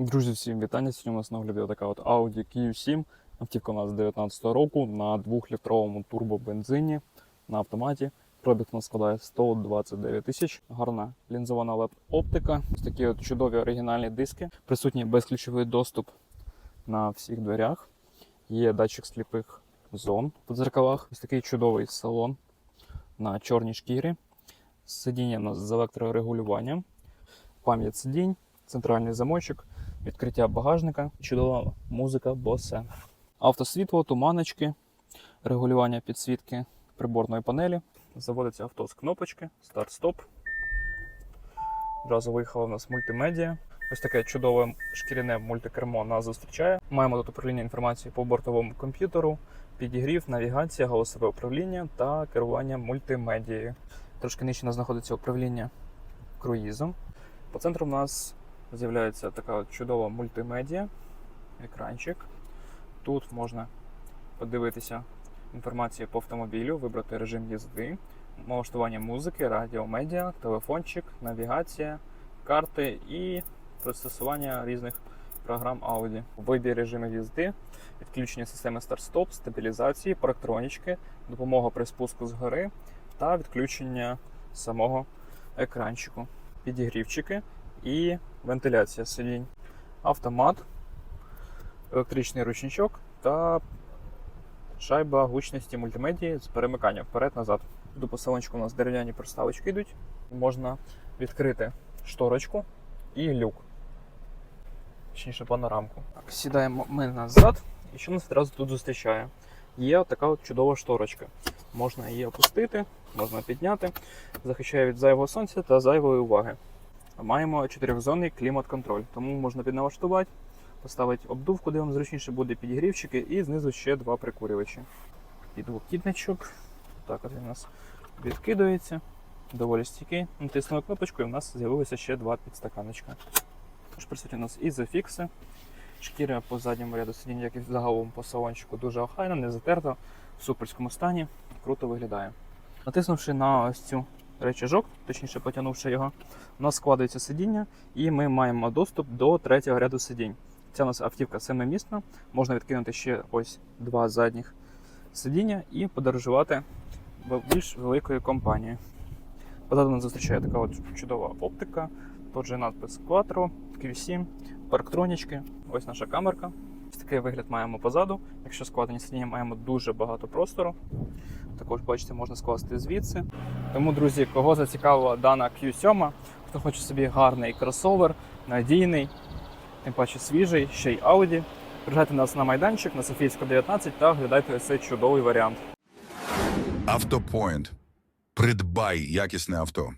Друзі, всім вітання. Сьогодні у нас на огляді така от Audi Q7. Автівка у нас з 19 року на 2-літровому турбобензині на автоматі. Пробіг у нас складає 129 тисяч. Гарна лінзована LED-оптика. Ось такі от чудові оригінальні диски. Присутній безключовий доступ на всіх дверях. Є датчик сліпих зон в дзеркалах. Ось такий чудовий салон на чорній шкірі. Сидіння у нас з електрорегулюванням, пам'ять сидінь, центральний замочок, відкриття багажника, чудова музика Bose. Автосвітло, туманочки, регулювання підсвітки приборної панелі. Заводиться авто з кнопочки, старт-стоп. Одразу виїхала у нас мультимедіа. Ось таке чудове шкіряне мультикермо нас зустрічає. Маємо тут управління інформацією по бортовому комп'ютеру, підігрів, навігація, голосове управління та керування мультимедією. Трошки нижче у нас знаходиться управління круїзом. По центру у нас з'являється така от чудова мультимедіа, екранчик. Тут можна подивитися інформацію по автомобілю, вибрати режим їзди, налаштування музики, радіо, медіа, телефончик, навігація, карти і пристосування різних програм Audi. Вибір режимів їзди, відключення системи старт-стоп, стабілізації, парктронічки, допомога при спуску з гори та відключення самого екранчику, підігрівчики і вентиляція сидінь, автомат, електричний ручничок та шайба гучності мультимедії з перемиканням вперед-назад. До посилочку у нас дерев'яні проставочки йдуть. Можна відкрити шторочку і люк. Точніше, панорамку. Так, сідаємо ми назад, і що нас одразу тут зустрічає? Є така от чудова шторочка. Можна її опустити, можна підняти, захищає від зайвого сонця та зайвої уваги. Маємо чотирьохзонний клімат-контроль, тому можна підналаштувати, поставити обдувку, де вам зручніше буде підігрівчики, і знизу ще два прикурювачі. Підлокітничок. Так от він у нас відкидується. Доволі стійкий. Натиснули кнопочку, і в нас з'явилося ще два підстаканочка. Тож присутні у нас ізофікси. Шкіра по задньому ряду сидінь, як і загалом по салончику, дуже охайна, не затерта, в суперському стані, круто виглядає. Натиснувши на ось цю речажок, точніше потягнувши його, у нас складається сидіння, і ми маємо доступ до третього ряду сидінь. Ця у нас автівка семимісна, можна відкинути ще ось два задніх сидіння і подорожувати більш великою компанією. Позаду нас зустрічає така от чудова оптика, тут же надпис Quattro, Q7, парктронічки, ось наша камерка. Ось такий вигляд маємо позаду. Якщо складені сидіння, маємо дуже багато простору. Також, бачите, можна скласти звідси. Тому, друзі, кого зацікавила дана Q7, хто хоче собі гарний кросовер, надійний, тим паче свіжий, ще й Audi. Приїжджайте нас на майданчик на Софійська 19 та глядайте цей чудовий варіант. Автопоінт. Придбай якісне авто.